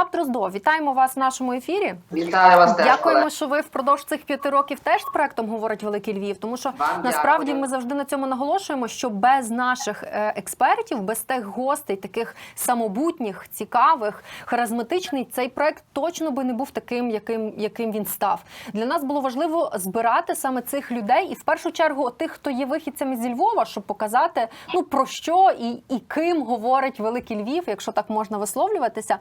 Остап Дроздов, вітаємо вас в нашому ефірі. Вітаю вас теж. Дякуємо, що ви впродовж цих п'яти років теж з проектом говорить Великий Львів. Тому що Вам насправді дякую. ми завжди на цьому наголошуємо, що без наших е, експертів, без тих гостей, таких самобутніх, цікавих, харизматичний, цей проект точно би не був таким, яким, яким він став. Для нас було важливо збирати саме цих людей, і в першу чергу тих, хто є вихідцями зі Львова, щоб показати ну про що і, і ким говорить Великий Львів, якщо так можна висловлюватися.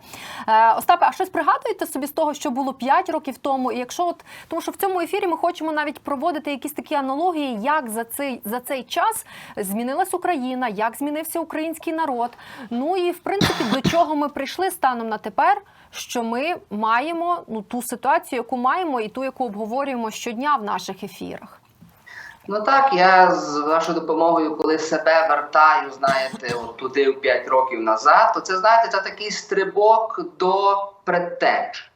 Остапе, а щось пригадуєте собі з того, що було 5 років тому? І якщо от тому, що в цьому ефірі ми хочемо навіть проводити якісь такі аналогії, як за цей за цей час змінилась Україна, як змінився український народ. Ну і в принципі до чого ми прийшли станом на тепер. Що ми маємо ну ту ситуацію, яку маємо, і ту, яку обговорюємо щодня в наших ефірах. Ну так, я з вашою допомогою, коли себе вертаю, знаєте, от туди в 5 років назад, то це знаєте, це такий стрибок до предтеч.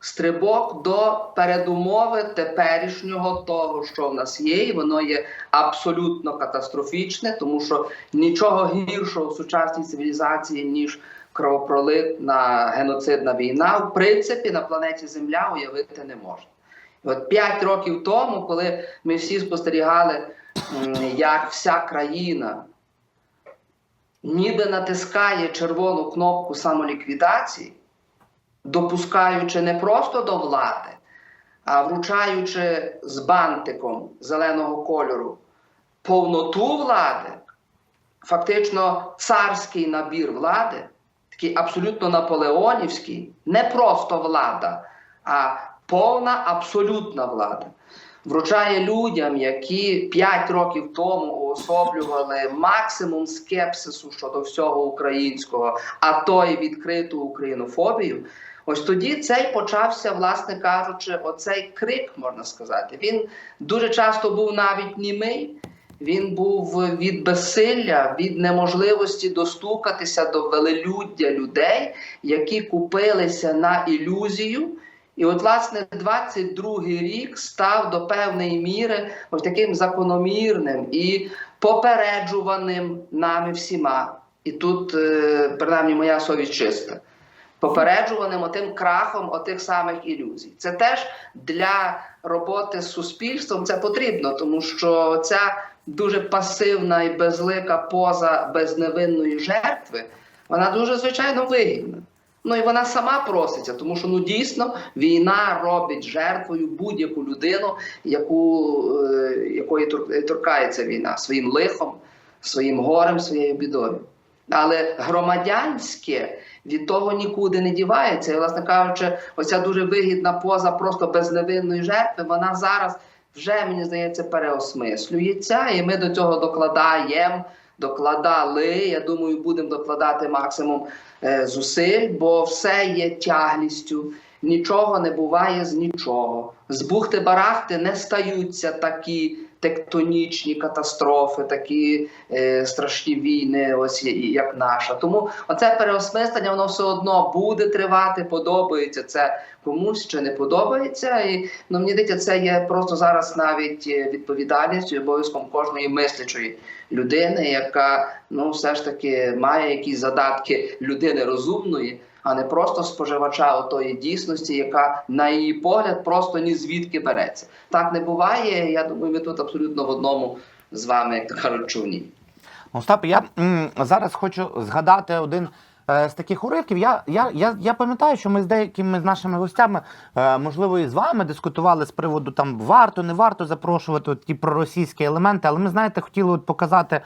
Стрибок до передумови теперішнього того, що в нас є, і воно є абсолютно катастрофічне, тому що нічого гіршого в сучасній цивілізації, ніж кровопролитна геноцидна війна, в принципі, на планеті Земля уявити не можна. От 5 років тому, коли ми всі спостерігали, як вся країна ніби натискає червону кнопку самоліквідації, допускаючи не просто до влади, а вручаючи з бантиком зеленого кольору повноту влади, фактично царський набір влади, такий абсолютно наполеонівський, не просто влада, а повна абсолютна влада. Вручає людям, які 5 років тому уособлювали максимум скепсису щодо всього українського, а то й відкриту українофобію. Ось тоді цей почався, власне кажучи, оцей крик, можна сказати. Він дуже часто був навіть німий. Він був від безсилля, від неможливості достукатися до велелюддя людей, які купилися на ілюзію. І от, власне, 22-й рік став до певної міри ось таким закономірним і попереджуваним нами всіма. І тут, е, принаймні, моя совість чиста. Попереджуваним отим крахом отих самих ілюзій. Це теж для роботи з суспільством це потрібно, тому що ця дуже пасивна і безлика поза безневинної жертви, вона дуже звичайно вигідна. Ну і вона сама проситься, тому що ну дійсно війна робить жертвою будь-яку людину, яку, е, якої торкається війна своїм лихом, своїм горем, своєю бідою. Але громадянське від того нікуди не дівається. І, власне кажучи, оця дуже вигідна поза просто безневинної жертви, вона зараз вже, мені здається, переосмислюється, і ми до цього докладаємо, докладали. Я думаю, будемо докладати максимум е, зусиль, бо все є тяглістю. Нічого не буває з нічого. З бухти-барахти не стаються такі тектонічні катастрофи, такі е, страшні війни, ось як наша. Тому оце переосмислення воно все одно буде тривати, подобається це комусь чи не подобається. І ну мені здається, це є просто зараз навіть е, відповідальністю обов'язком кожної мислячої людини, яка ну все ж таки має якісь задатки людини розумної. А не просто споживача отої дійсності, яка на її погляд просто ні звідки береться. Так не буває. Я думаю, ми тут абсолютно в одному з вами, то кажуть, човні. Остап, я м, зараз хочу згадати один е, з таких уривків. Я, я, я, я пам'ятаю, що ми з деякими з нашими гостями, е, можливо, і з вами дискутували з приводу там варто, не варто запрошувати от ті проросійські елементи, але ми, знаєте, хотіли от показати.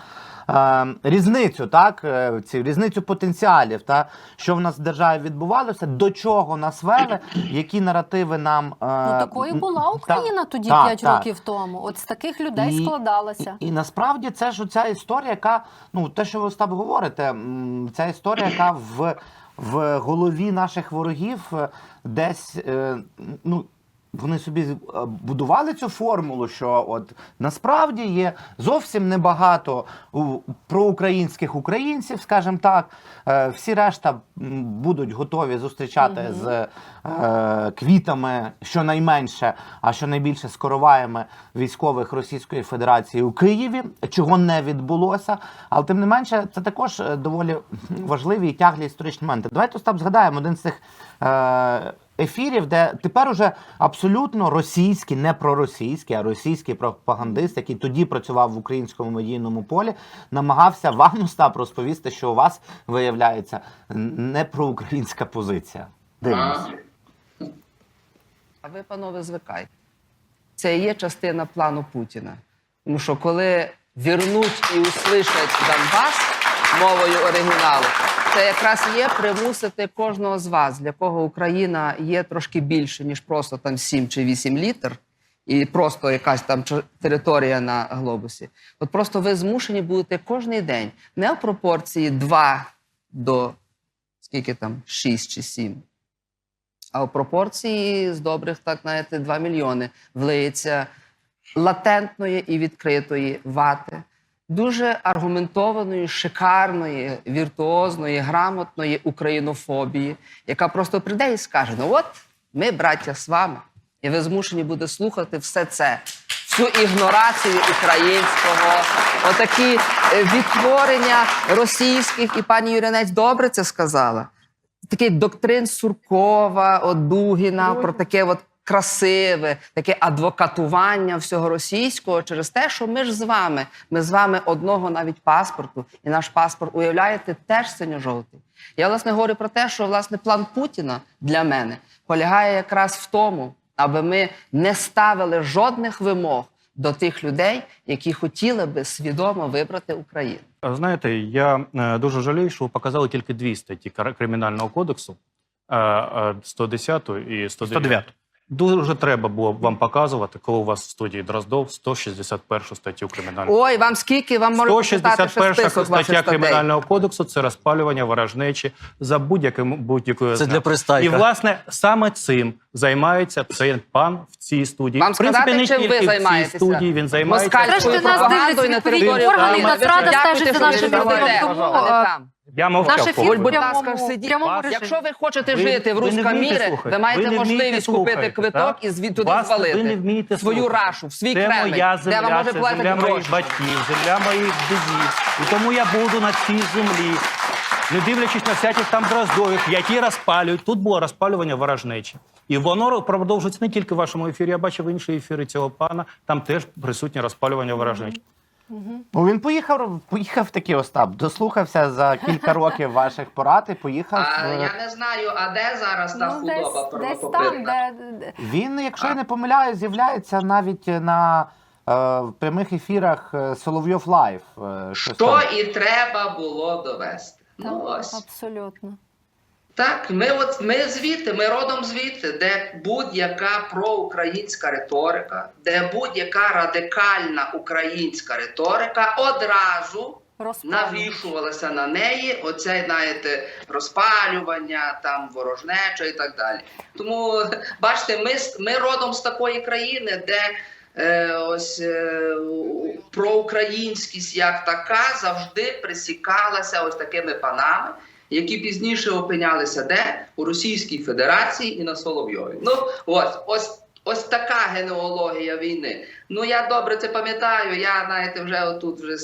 Е, Різницю, так, е, ці різницю потенціалів, та що в нас в державі відбувалося, до чого нас вели, які наративи нам е, Ну такою була та- Україна тоді так, 5 так. років тому. От з таких людей І- складалася. І, і насправді це ж ця історія, яка ну те, що ви Остап говорите, ця історія, яка в, в голові наших ворогів е, десь е, ну. Вони собі е, будували цю формулу, що от насправді є зовсім небагато проукраїнських українців, скажімо так. Е, Всі решта будуть готові зустрічати Мгм. з е, квітами щонайменше, а щонайбільше з короваями військових Російської Федерації у Києві, чого не відбулося. Але тим не менше, це також е, доволі важливі і тяглі історичні моменти. Давайте Остап згадаємо один з цих е, ефірів, де тепер уже абсолютно російський, не проросійський, а російський пропагандист, який тоді працював в українському медійному полі, намагався вам, Остап, розповісти, що у вас виявляється не проукраїнська позиція. Дивимося. А ви, панове, звикайте. Це і є частина плану Путіна. Тому що коли вірнуть і услышать Донбас мовою оригіналу, це якраз є примусити кожного з вас, для кого Україна є трошки більше, ніж просто там 7 чи 8 літр, і просто якась там територія на глобусі. От просто ви змушені будете кожен день не в пропорції 2 до скільки там 6 чи 7, а у пропорції з добрих, так знаєте, 2 мільйони влиється латентної і відкритої вати, дуже аргументованої, шикарної, віртуозної, грамотної українофобії, яка просто прийде і скаже: ну от ми, браття, з вами, і ви змушені буде слухати все це. Всю ігнорацію українського, отакі е, відтворення російських, і пані Юринець добре це сказала такий доктрин Суркова, Дугіна, про таке от красиве, таке адвокатування всього російського через те, що ми ж з вами, ми з вами одного навіть паспорту, і наш паспорт, уявляєте, теж синьо-жовтий. Я власне говорю про те, що власне план Путіна для мене полягає якраз в тому, аби ми не ставили жодних вимог до тих людей, які хотіли би свідомо вибрати Україну. Знаєте, я е, дуже жалію, що ви показали тільки дві статті Кримінального кодексу е, е, 110 і 109. 109. Дуже треба було б вам показувати, коли у вас в студії Дроздов 161 статтю Кримінального Ой, вам скільки вам ще 161 список ваших стаття статей? Кримінального кодексу це розпалювання ворожнечі за будь-яким будь-якою Це для пристайка. І власне саме цим займається цей пан в цій студії. Вам в принципі, сказати, не чим ви в цій займаєтеся? студії він займається. Москальською Зрештою, нас пропагандою дивляться на відповідні території органи. Нацрада Ви стежить за що ви нашим тому, е, там. Я мовчав. Наш ефір. Будь прямому- ласка, сидіть. прямому режимі. Якщо ви хочете Ви- жити в ви не вмієте Рускамірі, слухати. ви маєте Ви не вмієте можливість купити слухати, квиток так? і звід туди Вас- звалити. Ви не вмієте свою слухати. рашу, в свій це Кремль, моя де земля, вам може це платити земля моїх батьків, земля моїх дідів. І тому я буду на цій землі. Не дивлячись на всяких там дроздових, які розпалюють. Тут було розпалювання ворожнечі. І воно продовжується не тільки в вашому ефірі. Я бачив інші ефіри цього пана. Там теж присутнє розпалювання ворожнечі. Ну, він поїхав, поїхав такий Остап, дослухався за кілька років ваших порад і поїхав. А е, я не знаю, а де зараз та Ну, худоба десь, десь там, де, де- Він, якщо я не помиляю, з'являється навіть на е, в прямих ефірах е, Соловйов Лайв. е, Що і треба було довести. Ну ось. абсолютно. Так, ми от ми звідти, ми родом звідти, де будь-яка проукраїнська риторика, де будь-яка радикальна українська риторика одразу навішувалася на неї. Оце, знаєте, розпалювання, там ворожнеча і так далі. Тому бачите, ми, ми родом з такої країни, де е, ось е, проукраїнськість як така завжди присікалася ось такими панами. Які пізніше опинялися де у Російській Федерації і на Соловйові. Ну ось ось ось така генеалогія війни. Ну я добре це пам'ятаю. Я знаєте, вже отут вже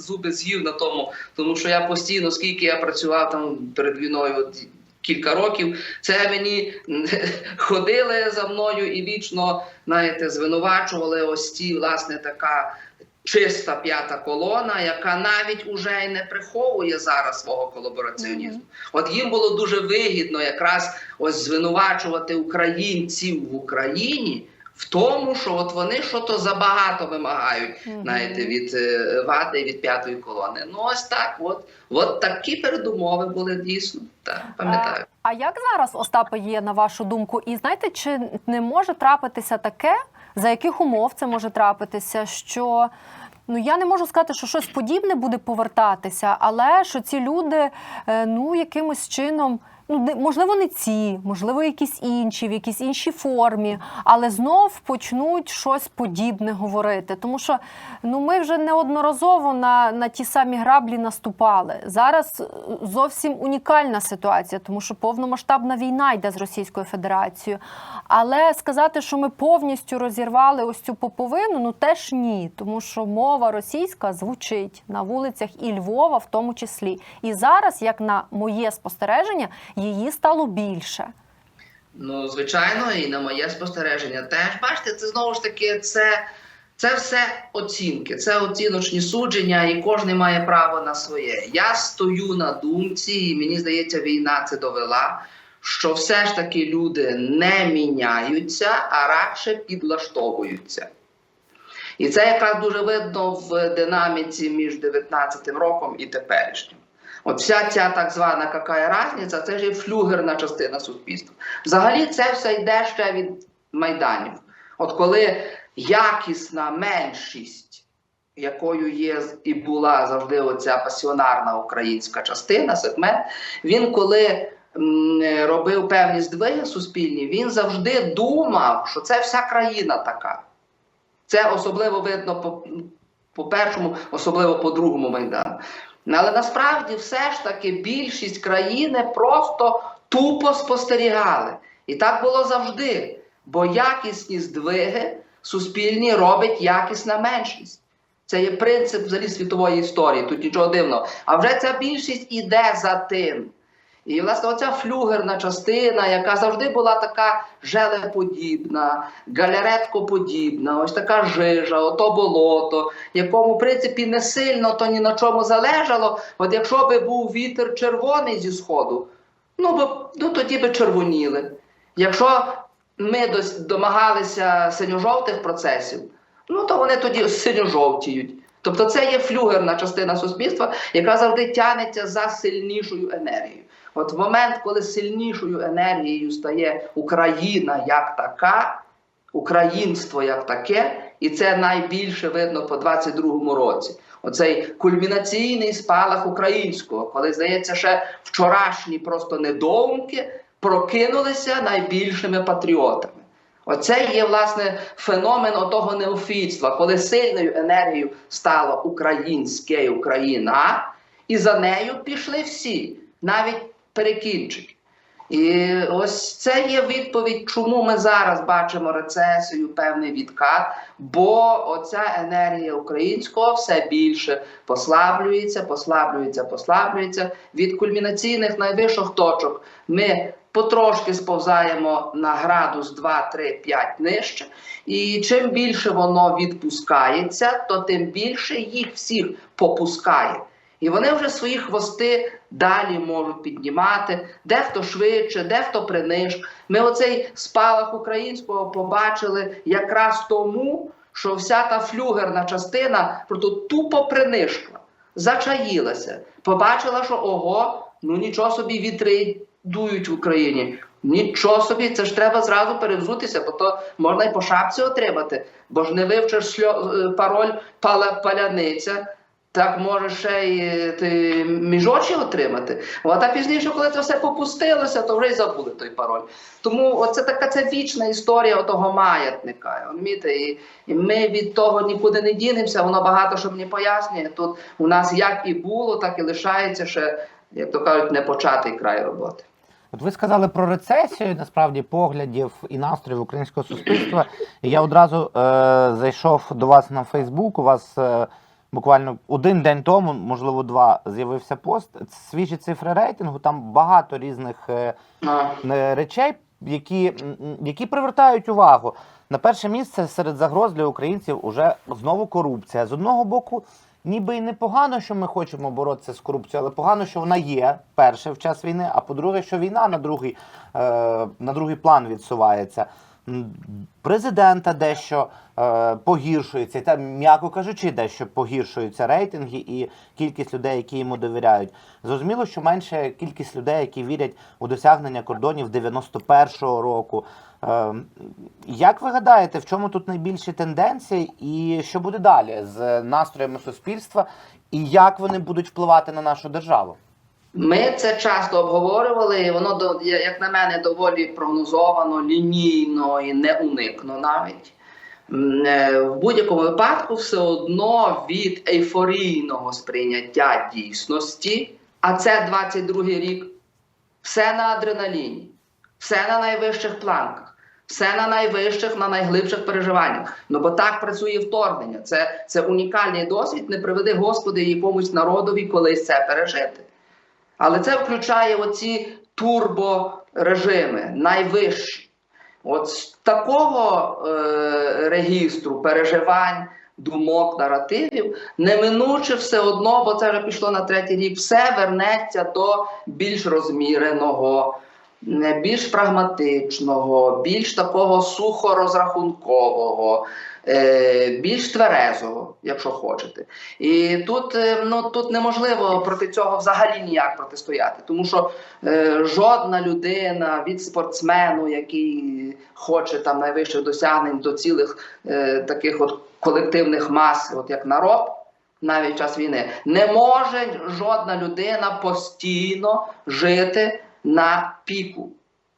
зуби з'їв на тому, тому що я постійно, скільки я працював там перед війною. От, Кілька років це мені ходили за мною і вічно, знаєте, звинувачували ось ці, власне, така чиста п'ята колона, яка навіть уже й не приховує зараз свого колабораціонізму. От їм було дуже вигідно якраз ось звинувачувати українців в Україні в тому, що от вони що-то забагато вимагають, Мгм. знаєте, від е, вати і від п'ятої колони. Ну ось так, от, от такі передумови були дійсно. Так, пам'ятаю. А як зараз Остапа є на вашу думку? І знаєте, чи не може трапитися таке, за яких умов це може трапитися, що ну я не можу сказати, що щось подібне буде повертатися, але що ці люди е, ну якимось чином. Ну, можливо, не ці, можливо, якісь інші, в якійсь іншій формі, але знов почнуть щось подібне говорити. Тому що ну, ми вже неодноразово на, на ті самі граблі наступали. Зараз е, зовсім унікальна ситуація, тому що повномасштабна війна йде з Російською Федерацією. Але сказати, що ми повністю розірвали ось цю поповину, ну теж ні, тому що мова російська звучить на вулицях і Львова, в тому числі. І зараз, як на моє спостереження, її стало більше. Ну, звичайно, і на моє спостереження теж. Бачите, це знову ж таки, це, це все оцінки, це оціночні судження, і кожен має право на своє. Я стою на думці, і мені здається, війна це довела, що все ж таки люди не міняються, а радше підлаштовуються. І це якраз дуже видно в динаміці між 19-м роком і теперішнім. От вся ця так звана какая разниця, це ж є флюгерна частина суспільства. Взагалі це все йде ще від майданів. От коли якісна меншість, якою є і була завжди оця пасіонарна українська частина, сегмент, він коли робив певні здвиги суспільні, він завжди думав, що це вся країна така. Це особливо видно по, по першому, особливо по другому майдану. Ну, Але насправді все ж таки більшість країни просто тупо спостерігали. І так було завжди. Бо якісні здвиги суспільні робить якісна меншість. Це є принцип взагалі світової історії, тут нічого дивного. А вже ця більшість іде за тим. І, власне, оця флюгерна частина, яка завжди була така желеподібна, галереткоподібна, ось така жижа, ото болото, якому, в принципі, не сильно то ні на чому залежало. От якщо би був вітер червоний зі сходу, ну, бо, ну тоді би червоніли. Якщо ми домагалися синьо-жовтих процесів, ну то вони тоді синьо-жовтіють. Тобто це є флюгерна частина суспільства, яка завжди тягнеться за сильнішою енергією. От в момент, коли сильнішою енергією стає Україна як така, українство як таке, і це найбільше видно по 22-му році. Оцей кульмінаційний спалах українського, коли здається, ще вчорашні просто недоумки прокинулися найбільшими патріотами. Оце є власне феномен отого неофітства, коли сильною енергією стало українське Україна, і за нею пішли всі, навіть перекінчики. І ось це є відповідь, чому ми зараз бачимо рецесію, певний відкат, бо оця енергія українського все більше послаблюється, послаблюється, послаблюється. Від кульмінаційних найвищих точок ми потрошки сповзаємо на градус 2, 3, 5 нижче. І чим більше воно відпускається, то тим більше їх всіх попускає. І вони вже свої хвости далі можуть піднімати, дехто швидше, дехто приниж. Ми оцей спалах українського побачили якраз тому, що вся та флюгерна частина просто тупо принишкла, зачаїлася, побачила, що ого, ну нічого собі вітри дують в Україні. Нічого собі, це ж треба зразу перевзутися, бо то можна і по шапці отримати, бо ж не вивчиш е, пароль паляниця. Так може ще й е, ти між очі отримати. От, а пізніше, коли це все попустилося, то вже й забули той пароль. Тому оце така це вічна історія отого маятника. І, і ми від того нікуди не дінемося, воно багато що мені пояснює. Тут у нас як і було, так і лишається ще, як то кажуть, непочатий край роботи. От ви сказали про рецесію, насправді поглядів і настроїв українського суспільства. Я одразу е, зайшов до вас на Фейсбук. У вас е, буквально один день тому, можливо, два, з'явився пост. Свіжі цифри рейтингу. Там багато різних е, е, речей, які, які привертають увагу. На перше місце серед загроз для українців уже знову корупція. З одного боку, ніби і непогано, що ми хочемо боротися з корупцією, але погано, що вона є перше в час війни. А по-друге, що війна на другий, е, на другий план відсувається. Президента дещо е, погіршується, та, м'яко кажучи, дещо погіршуються рейтинги і кількість людей, які йому довіряють. Зрозуміло, що менше кількість людей, які вірять у досягнення кордонів 91-го року. Е, як ви гадаєте, в чому тут найбільші тенденції, і що буде далі з настроями суспільства, і як вони будуть впливати на нашу державу? Ми це часто обговорювали, і воно до- як на мене доволі прогнозовано, лінійно і неуникно навіть. Е, В будь-якому випадку все одно від ейфорійного сприйняття дійсності, а це 22-й рік, все на адреналіні, все на найвищих планках, все на найвищих, на найглибших переживаннях. Ну бо так працює вторгнення. Це, це унікальний досвід, не приведи Господи якомусь народові колись це пережити. Але це включає оці турборежими, найвищі. От з такого е, регістру переживань, думок, наративів, неминуче все одно, бо це вже пішло на третій рік, все вернеться до більш розміреного, більш прагматичного, більш такого сухорозрахункового, е, більш тверезого, якщо хочете. І тут, е, ну, тут неможливо проти цього взагалі ніяк протистояти, тому що е, жодна людина від спортсмену, який хоче там найвищих досягнень до цілих таких от колективних мас, от як народ. Навіть час війни не може жодна людина постійно жити на піку,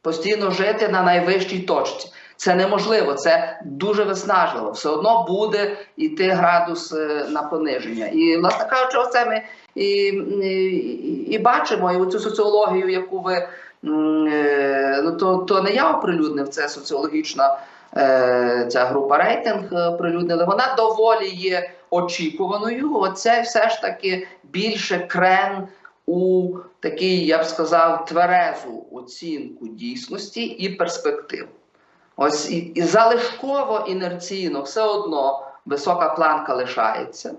постійно жити на найвищій точці. Це неможливо, це дуже виснажливо. Все одно буде йти градус е, на пониження. І, власне кажучи, оце ми і, і, і бачимо і оцю соціологію, яку ви е, ну то, то не я оприлюднив, це соціологічна е, ця група рейтинг оприлюднили. Вона доволі є очікуваною. Оце все ж таки більше крен у такий, я б сказав, тверезу оцінку дійсності і перспектив. Ось і, і залишково інерційно все одно висока планка лишається.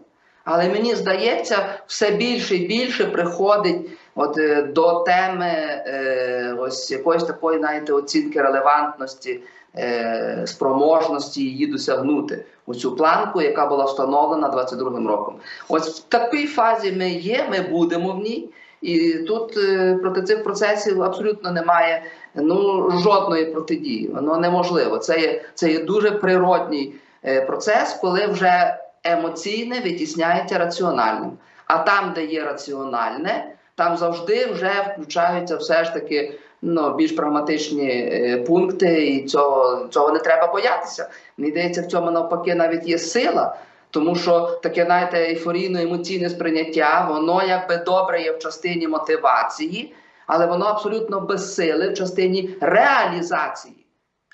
Але мені здається, все більше і більше приходить от, е, до теми е, ось якоїсь такої, знаєте, оцінки релевантності, е, спроможності її досягнути у цю планку, яка була встановлена 22-м роком. Ось в такій фазі ми є, ми будемо в ній. І тут е, проти цих процесів абсолютно немає ну, жодної протидії. Воно неможливо. Це є, це є дуже природній е, процес, коли вже емоційне витісняється раціональним. А там, де є раціональне, там завжди вже включаються все ж таки ну, більш прагматичні е, пункти, і цього, цього не треба боятися. Мені здається, в цьому навпаки навіть є сила. Тому що таке, знаєте, ейфорійно емоційне сприйняття, воно якби добре є в частині мотивації, але воно абсолютно безсиле в частині реалізації.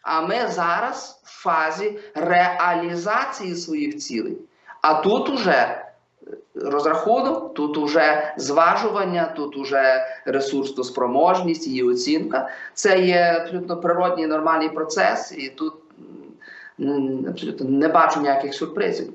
А ми зараз в фазі реалізації своїх цілей. А тут уже розрахунок, тут уже зважування, тут уже ресурсоспроможність, її оцінка. Це є абсолютно природній нормальний процес, і тут абсолютно не бачу ніяких сюрпризів.